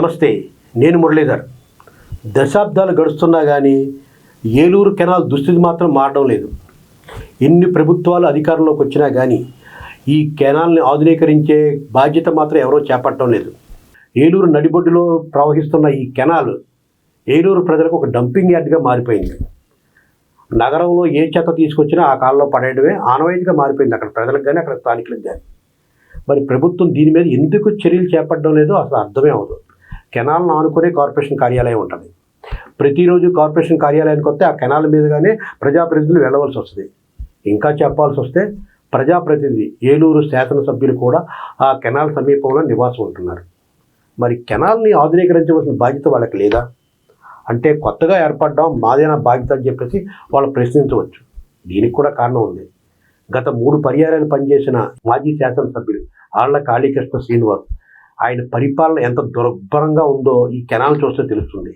నమస్తే నేను మురళీధర్. దశాబ్దాలు గడుస్తున్నా కానీ ఏలూరు కెనాల్ దుస్థితి మాత్రం మారడం లేదు. ఎన్ని ప్రభుత్వాలు అధికారంలోకి వచ్చినా కానీ ఈ కెనాల్ని ఆధునీకరించే బాధ్యత మాత్రం ఎవరో చేపట్టడం లేదు. ఏలూరు నడిబొడ్డులో ప్రవహిస్తున్న ఈ కెనాల్ ఏలూరు ప్రజలకు ఒక డంపింగ్ యార్డ్గా మారిపోయింది. నగరంలో ఏ చెత్త తీసుకొచ్చినా ఆ కాలంలో పడేయడమే ఆనవాయితీగా మారిపోయింది. అక్కడ ప్రజలకు కానీ అక్కడ స్థానికులకు కానీ మరి ప్రభుత్వం దీని మీద ఎందుకు చర్యలు చేపట్టడం లేదో అసలు అర్థమే అవ్వదు. కెనాల్ను ఆనుకునే కార్పొరేషన్ కార్యాలయం ఉంటుంది. ప్రతిరోజు కార్పొరేషన్ కార్యాలయానికి వస్తే ఆ కెనాల్ మీదుగానే ప్రజాప్రతినిధులు వెళ్ళవలసి వస్తుంది. ఇంకా చెప్పాల్సి వస్తే ప్రజాప్రతినిధి ఏలూరు శాసనసభ్యులు కూడా ఆ కెనాల్ సమీపంలో నివాసం ఉంటున్నారు. మరి కెనాల్ని ఆధునీకరించవలసిన బాధ్యత వాళ్ళకి లేదా? అంటే కొత్తగా ఏర్పడడం మాదేనా బాధ్యత అని చెప్పేసి వాళ్ళు ప్రశ్నించవచ్చు. దీనికి కూడా కారణం ఉంది. గత మూడు పర్యాయాలు పనిచేసిన మాజీ శాసనసభ్యులు ఆళ్ళ కాళీకృష్ణ శ్రీనివాస్ ఆయన పరిపాలన ఎంత దుర్భరంగా ఉందో ఈ కెనాల్ చూస్తే తెలుస్తుంది.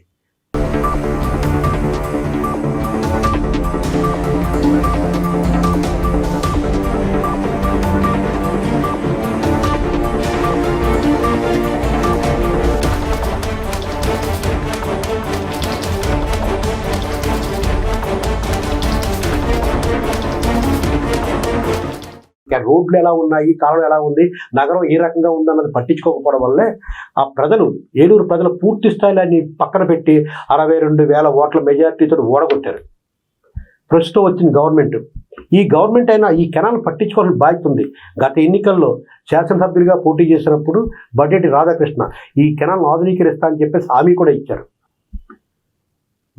రోడ్లు ఎలా ఉన్నాయి కాలం ఎలా ఉంది నగరం ఏ రకంగా ఉందన్నది పట్టించుకోకపోవడం వల్లే ఆ ప్రజలు ఏలూరు ప్రజలు పూర్తి స్థాయిలో పక్కన పెట్టి అరవై రెండు వేల ఓట్ల మెజార్టీతో ఓడగొట్టారు. ప్రస్తుతం వచ్చిన గవర్నమెంట్. ఈ గవర్నమెంట్ అయినా ఈ కెనాల్ పట్టించుకోవాల్సిన బాధ్యత ఉంది. గత ఎన్నికల్లో శాసనసభ్యులుగా పోటీ చేసినప్పుడు బడ్డెటి రాధాకృష్ణ ఈ కెనాల్ ఆధునీకరిస్తా అని చెప్పేసి హామీ కూడా ఇచ్చారు.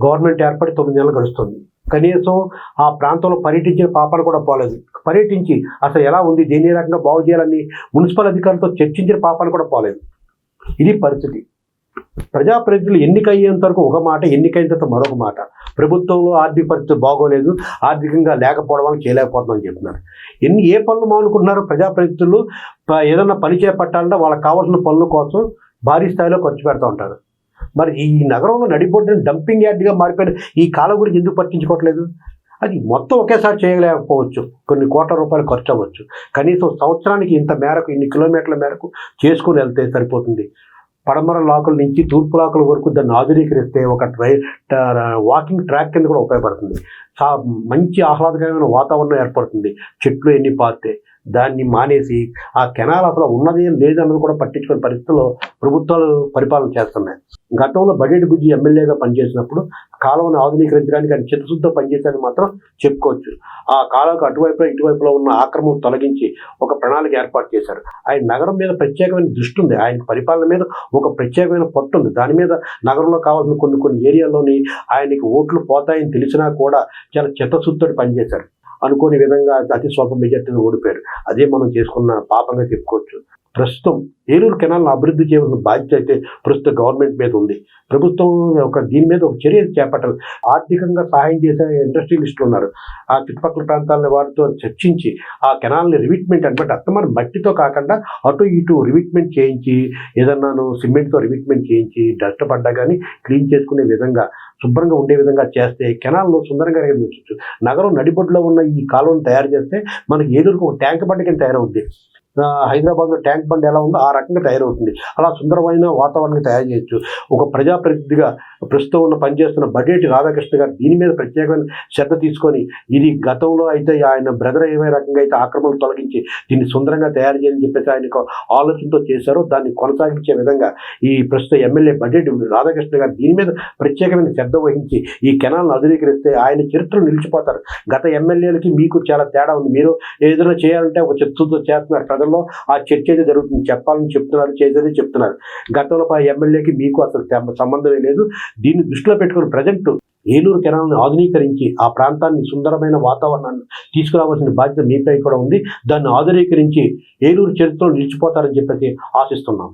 గవర్నమెంట్ ఏర్పడి తొమ్మిది నెలలు గడుస్తుంది. కనీసం ఆ ప్రాంతంలో పర్యటించిన పాపాలు కూడా పోలేదు. పర్యటించి అసలు ఎలా ఉంది దేని ఏ రకంగా బాగు చేయాలని మున్సిపల్ అధికారులతో చర్చించిన పాపాలు కూడా పోలేదు. ఇది పరిస్థితి. ప్రజాప్రతినిధులు ఎన్నికయ్యేంత వరకు ఒక మాట ఎన్నికైన తర్వాత మరొక మాట. ప్రభుత్వంలో ఆర్థిక పరిస్థితి బాగోలేదు ఆర్థికంగా లేకపోవడం వల్ల చేయలేకపోతుందని చెప్తున్నారు. ఎన్ని ఏ పనులు మానుకుంటున్నారు ప్రజాప్రతినిధులు ఏదన్నా పని చేపట్టాలంటే వాళ్ళకి కావాల్సిన పనుల కోసం భారీ స్థాయిలో ఖర్చు పెడతా ఉంటారు. మరి ఈ నగరంలో నడిబొడ్డిన డంపింగ్ యార్డ్గా మారిపోయిన ఈ కాలం గురించి ఎందుకు పట్టించుకోవట్లేదు? అది మొత్తం ఒకేసారి చేయలేకపోవచ్చు. కొన్ని కోట్ల రూపాయలు ఖర్చు అవ్వచ్చు కనీసం సంవత్సరానికి ఇంత మేరకు ఇన్ని కిలోమీటర్ల మేరకు చేసుకుని వెళ్తే సరిపోతుంది. పడమర లాకుల నుంచి తూర్పు లాకుల వరకు దాన్ని ఆధునీకరిస్తే ఒక ట్రై వాకింగ్ ట్రాక్ కింద కూడా ఉపయోగపడుతుంది. చా మంచి ఆహ్లాదకరమైన వాతావరణం ఏర్పడుతుంది. చెట్లు ఎన్ని పారితే దాన్ని మానేసి ఆ కెనాల్ అసలు ఉన్నది లేదన్నది కూడా పట్టించుకునే పరిస్థితుల్లో ప్రభుత్వాలు పరిపాలన చేస్తున్నాయి. గతంలో బడ్జెట్ బుజ్జి ఎమ్మెల్యేగా పనిచేసినప్పుడు కాలువను ఆధునీకరించడానికి ఆయన చిత్తశుద్ధితో పనిచేశారని మాత్రం చెప్పుకోవచ్చు. ఆ కాలువకు అటువైపులో ఇటువైపులో ఉన్న ఆక్రమం తొలగించి ఒక ప్రణాళిక ఏర్పాటు చేశారు. ఆయన నగరం మీద ప్రత్యేకమైన దృష్టి ఉంది. ఆయన పరిపాలన మీద ఒక ప్రత్యేకమైన పట్టు ఉంది. దాని మీద నగరంలో కావాల్సిన కొన్ని కొన్ని ఏరియాల్లోని ఆయనకి ఓట్లు పోతాయని తెలిసినా కూడా చాలా చిత్తశుద్ధితో పనిచేశారు. అనుకోని విధంగా అతి స్వల్ప మెజార్టీని ఓడిపోయారు అదే మనం చేసుకున్న పాపంగా చెప్పుకోవచ్చు. ప్రస్తుతం ఏలూరు కెనాల్ను అభివృద్ధి చేయవలసిన బాధ్యత అయితే ప్రస్తుత గవర్నమెంట్ మీద ఉంది. ప్రభుత్వం ఒక దీని మీద ఒక చర్య చేపట్టాలి. ఆర్థికంగా సహాయం చేసే ఇండస్ట్రియలిస్టులు ఉన్నారు. ఆ చుట్టుపక్కల ప్రాంతాల వారితో చర్చించి ఆ కెనాల్ని రివిట్మెంట్ అనమాట అత్తమాన మట్టితో కాకుండా అటు ఇటు రివిట్మెంట్ చేయించి ఏదన్నాను సిమెంట్తో రివిట్మెంట్ చేయించి డస్ట్ పడ్డా కానీ క్లీన్ చేసుకునే విధంగా శుభ్రంగా ఉండే విధంగా చేస్తే కెనాల్లో సుందరంగా నిర్మించవచ్చు. నగరం నడిబొడ్లో ఉన్న ఈ కాలువను తయారు చేస్తే మనకి ఏదురుకు ఒక ట్యాంక్ బండి కింద తయారవుద్ది. హైదరాబాద్లో ట్యాంక్ బండ్ ఎలా ఉందో ఆ రకంగా తయారవుతుంది. అలా సుందరమైన వాతావరణం తయారు చేయొచ్చు. ఒక ప్రజాప్రతినిధిగా ప్రస్తుతం ఉన్న పనిచేస్తున్న బడేటి రాధాకృష్ణ గారు దీని మీద ప్రత్యేకమైన శ్రద్ధ తీసుకొని ఇది గతంలో అయితే ఆయన బ్రదర్ ఏమే రకంగా అయితే ఆక్రమణలు తొలగించి దీన్ని సుందరంగా తయారు చేయని చెప్పేసి ఆయన ఆలోచనతో చేశారో. దాన్ని కొనసాగించే విధంగా ఈ ప్రస్తుత ఎమ్మెల్యే బడ్జెట్ రాధాకృష్ణ గారు దీని మీద ప్రత్యేకమైన శ్రద్ధ వహించి ఈ కెనాల్ను ఆధునీకరిస్తే ఆయన చరిత్ర నిలిచిపోతారు. గత ఎమ్మెల్యేలకి మీకు చాలా తేడా ఉంది. మీరు ఏదైనా చేయాలంటే ఒక చర్చతో చేస్తున్నారు. ప్రజల్లో ఆ చర్చ అయితే జరుగుతుంది. చెప్పాలని చెప్తున్నారు చేసేది చెప్తున్నారు. గతంలో ఆ ఎమ్మెల్యేకి మీకు అసలు సంబంధమే లేదు. దీన్ని దృష్టిలో పెట్టుకుని ప్రజెంట్ ఏలూరు కెనాల్ని ఆధునీకరించి ఆ ప్రాంతాన్ని సుందరమైన వాతావరణాన్ని తీసుకురావాల్సిన బాధ్యత మీపై కూడా ఉంది. దాన్ని ఆధునీకరించి ఏలూరు చరిత్రలో నిలిచిపోతారని చెప్పేసి ఆశిస్తున్నాం.